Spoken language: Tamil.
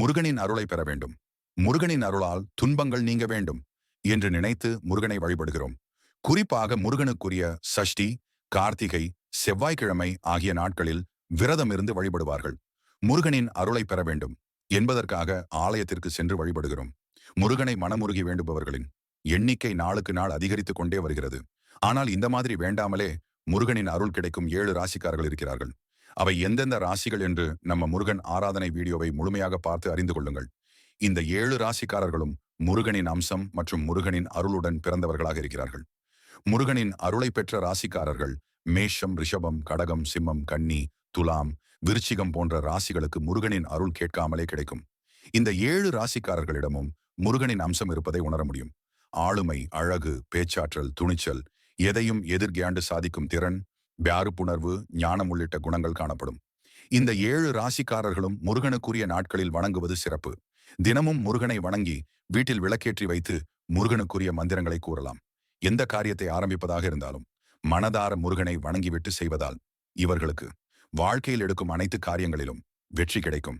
முருகனின் அருளை பெற வேண்டும். முருகனின் அருளால் துன்பங்கள் நீங்க வேண்டும் என்று நினைத்து முருகனை வழிபடுகிறோம். குறிப்பாக முருகனுக்குரிய சஷ்டி கார்த்திகை செவ்வாய்க்கிழமை ஆகிய நாட்களில் விரதம் இருந்து வழிபடுவார்கள். முருகனின் அருளை பெற வேண்டும் என்பதற்காக ஆலயத்திற்கு சென்று வழிபடுகிறோம். முருகனை மனமுருகி வேண்டுபவர்களின் எண்ணிக்கை நாளுக்கு நாள் அதிகரித்துக் கொண்டே வருகிறது. ஆனால் இந்த மாதிரி வேண்டாமலே முருகனின் அருள் கிடைக்கும் ஏழு ராசிக்காரர்கள் இருக்கிறார்கள். அவை எந்தெந்த ராசிகள் என்று நம்ம முருகன் ஆராதனை வீடியோவை முழுமையாக பார்த்து அறிந்து கொள்ளுங்கள். இந்த ஏழு ராசிக்காரர்களும் முருகனின் அம்சம் மற்றும் முருகனின் அருளுடன் பிறந்தவர்களாக இருக்கிறார்கள். முருகனின் அருளை பெற்ற ராசிக்காரர்கள் மேஷம் ரிஷபம் கடகம் சிம்மம் கன்னி துலாம் விருச்சிகம் போன்ற ராசிகளுக்கு முருகனின் அருள் கேட்காமலே கிடைக்கும். இந்த ஏழு ராசிக்காரர்களிடமும் முருகனின் அம்சம் இருப்பதை உணர முடியும். ஆளுமை அழகு பேச்சாற்றல் துணிச்சல் எதையும் எதிர்கியாண்டு சாதிக்கும் திறன் வியாறுப்புணர்வு ஞானம் உள்ளிட்ட குணங்கள் காணப்படும். இந்த ஏழு ராசிக்காரர்களும் முருகனுக்குரிய நாட்களில் வணங்குவது சிறப்பு. தினமும் முருகனை வணங்கி வீட்டில் விளக்கேற்றி வைத்து முருகனுக்குரிய மந்திரங்களை கூறலாம். எந்த காரியத்தை ஆரம்பிப்பதாக இருந்தாலும் மனதார முருகனை வணங்கிவிட்டு செய்வதால் இவர்களுக்கு வாழ்க்கையில் எடுக்கும் அனைத்து காரியங்களிலும் வெற்றி கிடைக்கும்.